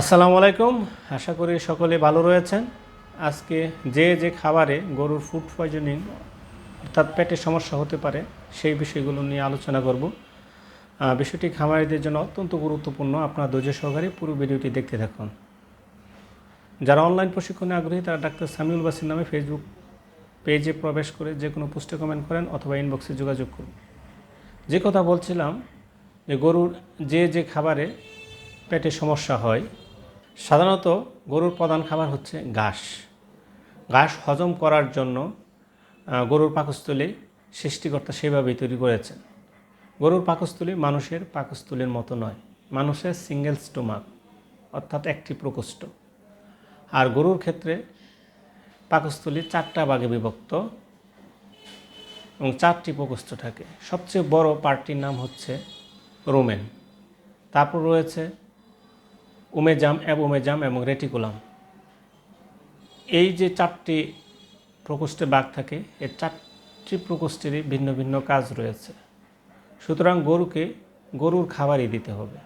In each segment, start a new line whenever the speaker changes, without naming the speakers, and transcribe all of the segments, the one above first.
আসসালামু আলাইকুম। আশা করি সকলে ভালো রয়েছেন। আজকে যে যে খাবারে গরুর ফুড পয়জনিং অর্থাৎ পেটের সমস্যা হতে পারে, সেই বিষয়গুলো নিয়ে আলোচনা করব। বিষয়টি খামারিদের জন্য অত্যন্ত গুরুত্বপূর্ণ। আপনার ধৈর্য সহকারে পুরো ভিডিওটি দেখতে থাকুন। যারা অনলাইন প্রশিক্ষণে আগ্রহী, তারা ডাক্তার সামিউল বাসির নামে ফেসবুক পেজে প্রবেশ করে যে কোনো পোস্টে কমেন্ট করেন অথবা ইনবক্সে যোগাযোগ করুন। যে কথা বলছিলাম যে গরুর যে যে খাবারে পেটে সমস্যা হয় সাধারণত গরুর প্রধান খাবার হচ্ছে ঘাস। ঘাস হজম করার জন্য গরুর পাকস্থলী সৃষ্টিকর্তা সেভাবেই তৈরি করেছেন। গরুর পাকস্থলী মানুষের পাকস্থলীর মতো নয়, মানুষের সিঙ্গেল স্টোমাক অর্থাৎ একটি প্রকোষ্ঠ। আর গরুর ক্ষেত্রে পাকস্থলী চারটা ভাগে বিভক্ত এবং চারটি প্রকোষ্ঠ থাকে। সবচেয়ে বড় পার্টির নাম হচ্ছে রোমেন। তারপর রয়েছে উমেজাম অ্যাবোমেজাম এবং রেটিকুলাম এই যে চারটি প্রকোষ্ঠে বাঘ থাকে, এই চারটি প্রকোষ্ঠেরই ভিন্ন ভিন্ন কাজ রয়েছে। সুতরাং গরুকে গরুর খাবারই দিতে হবে।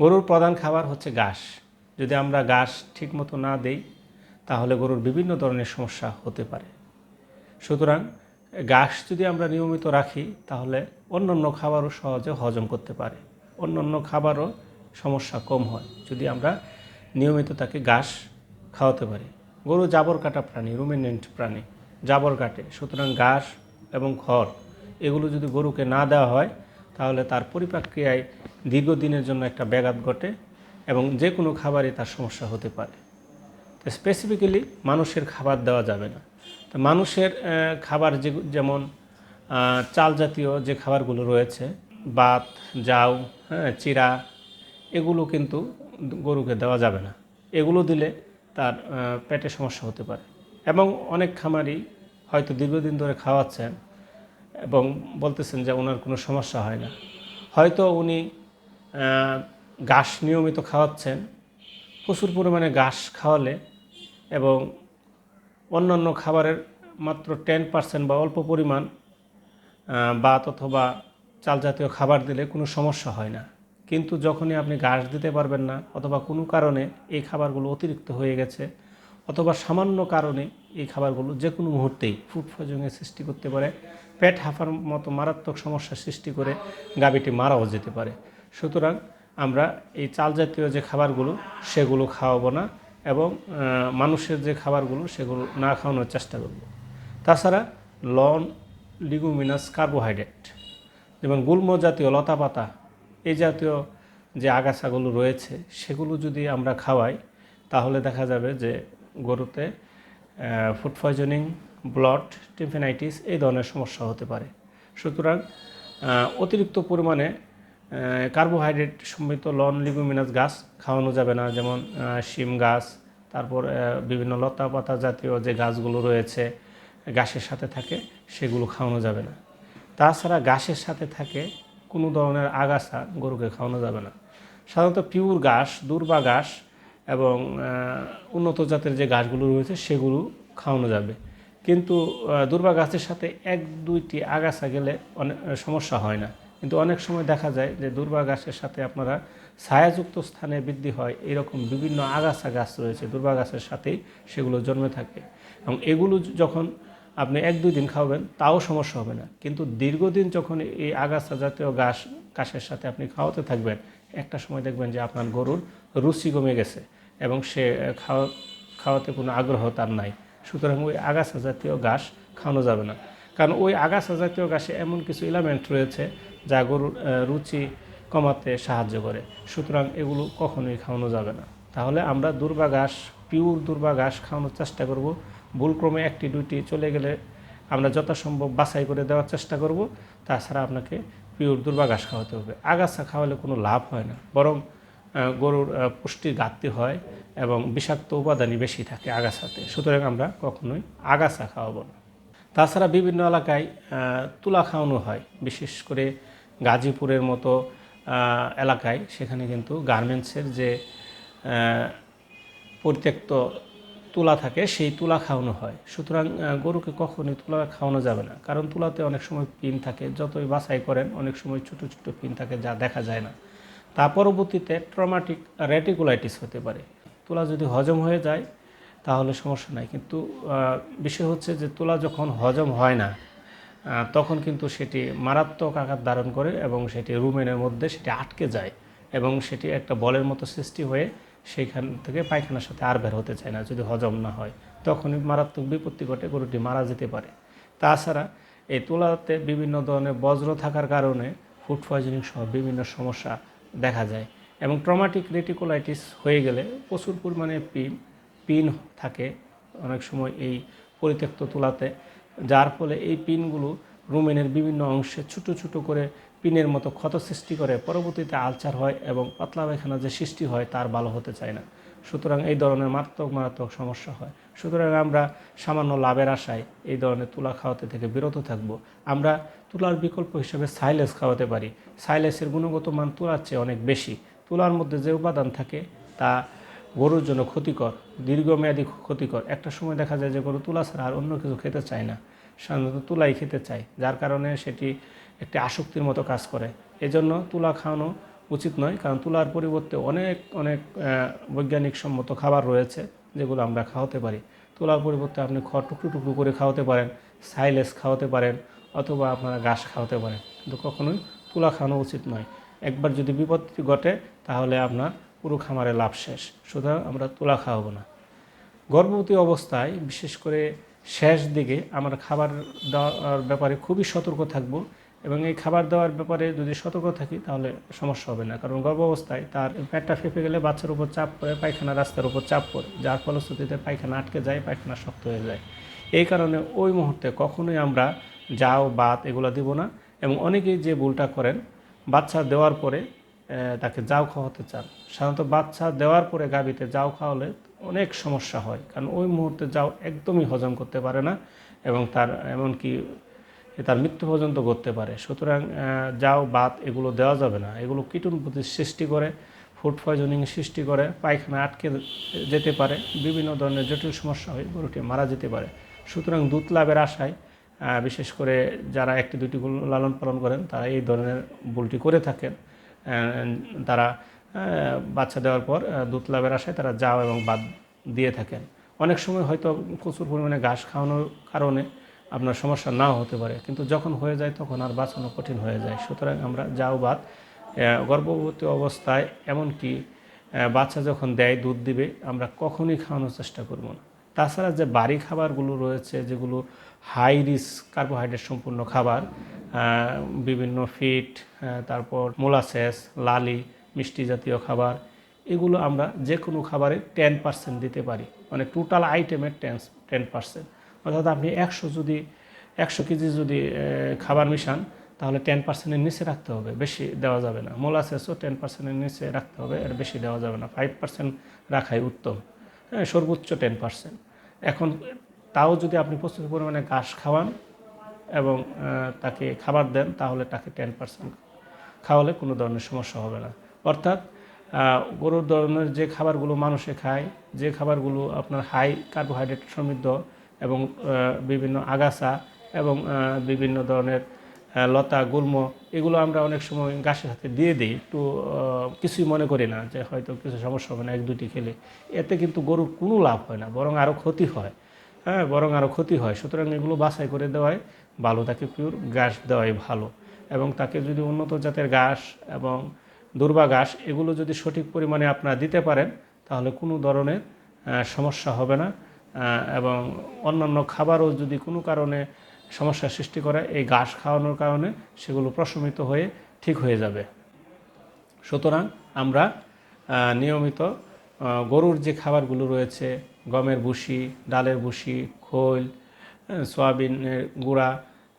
গরুর প্রধান খাবার হচ্ছে ঘাস। যদি আমরা ঘাস ঠিকমতো না দেই, তাহলে গরুর বিভিন্ন ধরনের সমস্যা হতে পারে। সুতরাং ঘাস যদি আমরা নিয়মিত রাখি, তাহলে অন্যান্য খাবারও সহজে হজম করতে পারে। অন্যান্য খাবারও সমস্যা কম হয় যদি আমরা নিয়মিত তাকে ঘাস খাওয়াতে পারি। গরু জাবর কাটা প্রাণী রুমিনেন্ট প্রাণী, জাবর কাটে। সুতরাং ঘাস এবং খড় এগুলো যদি গরুকে না দেওয়া হয়, তাহলে তার পরিপাক্রিয়ায় দীর্ঘদিনের জন্য একটা ব্যাঘাত ঘটে এবং যে কোনো খাবারে তার সমস্যা হতে পারে। তো স্পেসিফিক্যালি মানুষের খাবার দেওয়া যাবে না। তো মানুষের খাবার যে, যেমন চাল জাতীয় যে খাবারগুলো রয়েছে, বাত জাউ হ্যাঁ চিরা এগুলো কিন্তু গরুকে দেওয়া যাবে না। এগুলো দিলে তার পেটে সমস্যা হতে পারে। এবং অনেক খামারি হয়তো দীর্ঘদিন ধরে খাওয়াচ্ছেন এবং বলতেছেন যে ওনার কোনো সমস্যা হয় না। হয়তো উনি ঘাস নিয়মিত খাওয়াচ্ছেন, প্রচুর পরিমাণে ঘাস খাওয়ালে এবং অন্যান্য খাবারের মাত্র টেন পার্সেন্ট বা অল্প পরিমাণ ভাত অথবা চাল জাতীয় খাবার দিলে কোনো সমস্যা হয় না। কিন্তু যখনই আপনি ঘাস দিতে পারবেন না, অথবা কোনো কারণে এই খাবারগুলো অতিরিক্ত হয়ে গেছে, অথবা সামান্য কারণে এই খাবারগুলো যে কোনো মুহূর্তেই ফুড পয়জনের সৃষ্টি করতে পারে, পেট হাঁফার মতো মারাত্মক সমস্যা সৃষ্টি করে গাভীটি মারাও যেতে পারে। সুতরাং আমরা এই চাল জাতীয় যে খাবারগুলো, সেগুলো খাওয়াবো না এবং মানুষের যে খাবারগুলো, সেগুলো না খাওয়ানোর চেষ্টা করব। তাছাড়া লন লিগুমিনাস কার্বোহাইড্রেট যেমন গুল্ম জাতীয় লতা পাতা এই জাতীয় যে আগাছাগুলো রয়েছে, সেগুলো যদি আমরা খাওয়াই, তাহলে দেখা যাবে যে গরুতে ফুড পয়জনিং ব্লড টিফেনাইটিস এই ধরনের সমস্যা হতে পারে। সুতরাং অতিরিক্ত পরিমাণে কার্বোহাইড্রেট সমৃদ্ধ লন লিগুমিনাস গাছ খাওয়ানো যাবে না। যেমন শিম গাছ, তারপর বিভিন্ন লতা পাতা জাতীয় যে গাছগুলো রয়েছে ঘাসের সাথে থাকে, সেগুলো খাওয়ানো যাবে না। তাছাড়া ঘাসের সাথে থাকে কোনো ধরনের আগাছা গরুকে খাওয়ানো যাবে না। সাধারণত পিওর ঘাস, দুর্বা ঘাস এবং উন্নত জাতের যে ঘাসগুলো রয়েছে সেগুলো খাওয়ানো যাবে। কিন্তু দুর্বা গাছের সাথে এক, দুইটি আগাছা গেলে অনেক সমস্যা হয় না। কিন্তু অনেক সময় দেখা যায় যে দুর্বা গাছের সাথে আপনারা ছায়াযুক্ত স্থানে বৃদ্ধি হয়, এরকম বিভিন্ন আগাছা গাছ রয়েছে দুর্বা গাছের সাথেই সেগুলো জন্মে থাকে। এবং এগুলো যখন আপনি এক, দুই দিন খাওয়াবেন, তাও সমস্যা হবে না। কিন্তু দীর্ঘদিন যখন এই আগাছা জাতীয় ঘাস, ঘাসের সাথে আপনি খাওয়াতে থাকবেন, একটা সময় দেখবেন যে আপনার গরুর রুচি কমে গেছে এবং সে খাওয়া, খাওয়াতে কোনো আগ্রহ তার নাই। সুতরাং ওই আগাছা জাতীয় ঘাস খাওয়ানো যাবে না। কারণ ওই আগাছা জাতীয় ঘাসে এমন কিছু এলিমেন্ট রয়েছে যা গরুর রুচি কমাতে সাহায্য করে। সুতরাং এগুলো কখনোই খাওয়ানো যাবে না। তাহলে আমরা দুর্বা ঘাস পিওর দুর্বা ঘাস খাওয়ানোর চেষ্টা করব। ভুলক্রমে একটি, দুইটি চলে গেলে আমরা যথাসম্ভব বাছাই করে দেওয়ার চেষ্টা করব। তাছাড়া আপনাকে পিওর দুর্বা ঘাস খাওয়াতে হবে। আগাছা খাওয়ালে কোনো লাভ হয় না। বরং গরুর পুষ্টির ঘাটতি হয় এবং বিষাক্ত উপাদানই বেশি থাকে আগাছাতে। সুতরাং আমরা কখনোই আগাছা খাওয়াবো না। তাছাড়া বিভিন্ন এলাকায় তুলা খাওয়ানো হয়। বিশেষ করে গাজীপুরের মতো এলাকায়। সেখানে কিন্তু গার্মেন্টসের যে পরিত্যক্ত তুলা থাকে, সেই তুলা খাওয়ানো হয়। সুতরাং গরুকে কখনোই তুলা খাওয়ানো যাবে না। কারণ তুলাতে অনেক সময় পিন থাকে। যতই বাছাই করেন, অনেক সময় ছোট ছোট পিন থাকে যা দেখা যায় না। তা পরবর্তীতে ট্রমাটিক রেটিকুলাইটিস হতে পারে। তুলা যদি হজম হয়ে যায়, তাহলে সমস্যা নাই। কিন্তু বিষয় হচ্ছে যে তুলা যখন হজম হয় না তখন কিন্তু সেটি মারাত্মক আকার ধারণ করে এবং সেটি রুমেনের মধ্যে সেটি আটকে যায় এবং সেটি একটা বলের মতো সৃষ্টি হয়ে সেইখান থেকে পায়খানার সাথে আর বের হতে চায় না, যদি হজম না হয়। তখনই মারাত্মক বিপত্তি ঘটে, গরুটি মারা যেতে পারে। তাছাড়া এই তুলাতে বিভিন্ন ধরনের বজ্র থাকার কারণে ফুড পয়জনিং সহ বিভিন্ন সমস্যা দেখা যায় এবং ট্রমাটিক রেটিকুলাইটিস হয়ে গেলে প্রচুর পরিমাণে পিন পিন থাকে অনেক সময় এই পরিত্যক্ত তুলাতে, যার ফলে এই পিনগুলো রুমেনের বিভিন্ন অংশে ছোটো ছোটো করে পিনের মতো ক্ষত সৃষ্টি করে পরবর্তীতে আলচার হয় এবং পাতলা পায়খানা যে সৃষ্টি হয় তার ভালো হতে চায় না। সুতরাং এই ধরনের মারাত্মক মারাত্মক সমস্যা হয়। সুতরাং আমরা সামান্য লাভের আশায় এই ধরনের তুলা খাওয়াতে থেকে বিরত থাকব। আমরা তুলার বিকল্প হিসেবে সাইলেস খাওয়াতে পারি। সাইলেসের গুণগত মান তুলার চেয়ে অনেক বেশি। তুলার মধ্যে যে উপাদান থাকে তা গরুর জন্য ক্ষতিকর, দীর্ঘমেয়াদী ক্ষতিকর। একটা সময় দেখা যায় যে গরু তুলা ছাড়া আর অন্য কিছু খেতে চায় না। সাধারণত তুলাই খেতে চায়, যার কারণে সেটি একটি আসক্তির মতো কাজ করে। এজন্য তুলা খাওয়ানো উচিত নয়, কারণ তুলার পরিবর্তে অনেক অনেক বৈজ্ঞানিক সম্মত খাবার রয়েছে যেগুলো আমরা খাওয়াতে পারি। তুলার পরিবর্তে আপনি খড় টুকরো টুকরো করে খাওয়াতে পারেন, সাইলেস খাওয়াতে পারেন, অথবা আপনারা ঘাস খাওয়াতে পারেন। কিন্তু কখনোই তুলা খাওয়ানো উচিত নয়। একবার যদি বিপত্তি ঘটে, তাহলে আপনার পুরো খামারে লাভ শেষ। সুতরাং আমরা তুলা খাওয়াবো না। গর্ভবতী অবস্থায় বিশেষ করে শেষ দিকে আমরা খাবার দেওয়ার ব্যাপারে খুবই সতর্ক থাকব এবং এই খাবার দেওয়ার ব্যাপারে যদি সতর্ক থাকি তাহলে সমস্যা হবে না। কারণ গর্ভ অবস্থায় তার পেটটা ফেঁপে গেলে বাচ্চার উপর চাপ পড়ে, পায়খানা রাস্তার উপর চাপ পড়ে, যার ফলশ্রুতিতে পায়খানা আটকে যায়, পায়খানা শক্ত হয়ে যায়। এই কারণে ওই মুহূর্তে কখনোই আমরা যাও, বাত এগুলো দিব না এবং অনেকেই যে ভুলটা করেন, বাচ্চা দেওয়ার পরে তাকে যাও খাওয়াতে চান। সাধারণত বাচ্চা দেওয়ার পরে গাভীতে যাও খাওয়ালে অনেক সমস্যা হয়। কারণ ওই মুহূর্তে যাও একদমই হজম করতে পারে না এবং তার, এমনকি তার মৃত্যু পর্যন্ত করতে পারে। সুতরাং যাও, বাত, এগুলো দেওয়া যাবে না। এগুলো কীটন সৃষ্টি করে, ফুড পয়জনিং সৃষ্টি করে, পায়খানা আটকে যেতে পারে, বিভিন্ন ধরনের জটিল সমস্যা হয় গরুটি মারা যেতে পারে। সুতরাং দুধ লাভের আশায় বিশেষ করে যারা একটি দুটি লালন পালন করেন, তারা এই ধরনের ভুলটি করে থাকেন। তারা বাচ্চা দেওয়ার পর দুধ লাভের আশায় তারা যাও এবং বাদ দিয়ে থাকেন। অনেক সময় হয়তো প্রচুর পরিমাণে ঘাস খাওয়ানোর কারণে আপনার সমস্যা নাও হতে পারে, কিন্তু যখন হয়ে যায় তখন আর বাঁচানো কঠিন হয়ে যায়। সুতরাং আমরা যাও বাদ গর্ভবতী অবস্থায় এমনকি বাচ্চা যখন দেয়, দুধ দিবে, আমরা কখনই খাওয়ানোর চেষ্টা করব না। তাছাড়া যে বাড়ি খাবারগুলো রয়েছে, যেগুলো হাই রিস্ক কার্বোহাইড্রেট সম্পূর্ণ খাবার বিভিন্ন ফিট তারপর মোলাসেস লালি মিষ্টি জাতীয় খাবার, এগুলো আমরা যে কোনো খাবারে টেন পার্সেন্ট দিতে পারি। মানে টোটাল আইটেমের টেন টেন পার্সেন্ট অর্থাৎ আপনি একশো যদি, একশো কেজি যদি খাবার মিশান, তাহলে টেন পার্সেন্টের নিচে রাখতে হবে, বেশি দেওয়া যাবে না। মোলাসেসও টেন পার্সেন্টের নিচে রাখতে হবে, এর বেশি দেওয়া যাবে না। ফাইভ পার্সেন্ট রাখাই উত্তম। হ্যাঁ সর্বোচ্চ টেন পার্সেন্ট এখন তাও যদি আপনি প্রচুর পরিমাণে ঘাস খাওয়ান এবং তাকে খাবার দেন, তাহলে তাকে টেন পার্সেন্ট খাওয়ালে কোনো ধরনের সমস্যা হবে না। অর্থাৎ গরুর ধরনের যে খাবারগুলো মানুষে খায়, যে খাবারগুলো আপনার হাই কার্বোহাইড্রেট সমৃদ্ধ এবং বিভিন্ন আগাছা এবং বিভিন্ন ধরনের লতা, গুল্ম, এগুলো আমরা অনেক সময় ঘাসের হাতে দিয়ে দিই। একটু কিছুই মনে করি না যে হয়তো কিছু সমস্যা হবে না, এক দুটি খেলে। এতে কিন্তু গরুর কোনো লাভ হয় না, বরং আরও ক্ষতি হয়। হ্যাঁ বরং আরও ক্ষতি হয়। সুতরাং এগুলো বাছাই করে দেওয়াই ভালো, তাকে পিওর ঘাস দেওয়াই ভালো। এবং তাকে যদি উন্নত জাতের ঘাস এবং দুর্বা ঘাস এগুলো যদি সঠিক পরিমাণে আপনারা দিতে পারেন, তাহলে কোনো ধরনের সমস্যা হবে না। এবং অন্যান্য খাবারও যদি কোনো কারণে সমস্যার সৃষ্টি করে, এই ঘাস খাওয়ানোর কারণে সেগুলো প্রশমিত হয়ে ঠিক হয়ে যাবে। সুতরাং আমরা নিয়মিত গরুর যে খাবারগুলো রয়েছে, গমের ভুসি, ডালের ভুসি, খোল সয়াবিনের গুঁড়া,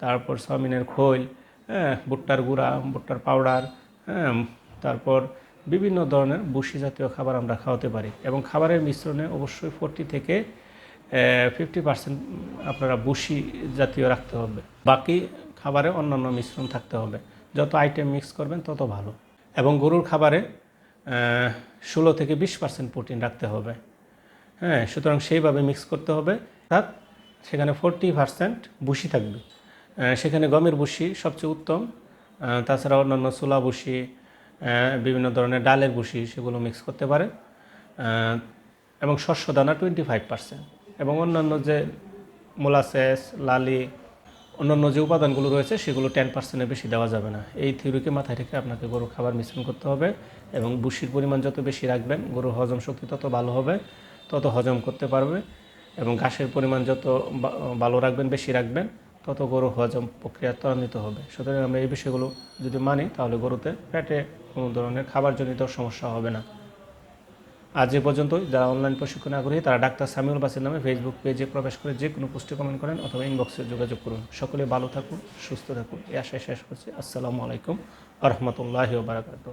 তারপর সয়াবিনের খোল হ্যাঁ ভুট্টার গুঁড়া, ভুট্টার পাউডার তারপর বিভিন্ন ধরনের ভুসি জাতীয় খাবার আমরা খাওয়াতে পারি এবং খাবারের মিশ্রণে অবশ্যই ফোরটি থেকে ফিফটি পার্সেন্ট আপনারা বুসি জাতীয় রাখতে হবে। বাকি খাবারে অন্যান্য মিশ্রণ থাকতে হবে। যত আইটেম মিক্স করবেন তত ভালো। এবং গরুর খাবারে ষোলো থেকে বিশ পার্সেন্ট প্রোটিন রাখতে হবে। হ্যাঁ সুতরাং সেইভাবে মিক্স করতে হবে। অর্থাৎ সেখানে ফোরটি পার্সেন্ট বুসি থাকবে। সেখানে গমের বুসি সবচেয়ে উত্তম। তাছাড়া অন্যান্য ছোলা বুসি বিভিন্ন ধরনের ডালের ভুসি সেগুলো মিক্স করতে পারে এবং শস্য দানা টোয়েন্টি ফাইভ পার্সেন্ট এবং অন্যান্য যে মোলাসেস লালি, অন্যান্য যে উপাদানগুলো রয়েছে সেগুলো টেন পার্সেন্টের বেশি দেওয়া যাবে না। এই থিওরিকে মাথায় রেখে আপনাকে গরুর খাবার মিশ্রণ করতে হবে এবং বুসির পরিমাণ যত বেশি রাখবেন, গরুর হজম শক্তি তত ভালো হবে, তত হজম করতে পারবে এবং ঘাসের পরিমাণ যত ভালো রাখবেন, বেশি রাখবেন, তত গরু হজম প্রক্রিয়া ত্বরান্বিত হবে। সুতরাং আমরা এই বিষয়গুলো যদি মানি তাহলে গরুতে পেটে কোনো ধরনের খাবারজনিত সমস্যা হবে না। আজ এ পর্যন্তই। যারা অনলাইন প্রশিক্ষণ আগ্রহী তারা ডাক্তার সামিউল বাসির নামে ফেসবুক পেজে প্রবেশ করে যে কোনো পোস্টে কমেন্ট করেন অথবা ইনবক্সে যোগাযোগ করুন। সকলে ভালো থাকুন, সুস্থ থাকুন। এ আশায় শেষ করছি। আসসালামু আলাইকুম আ বারাকাতু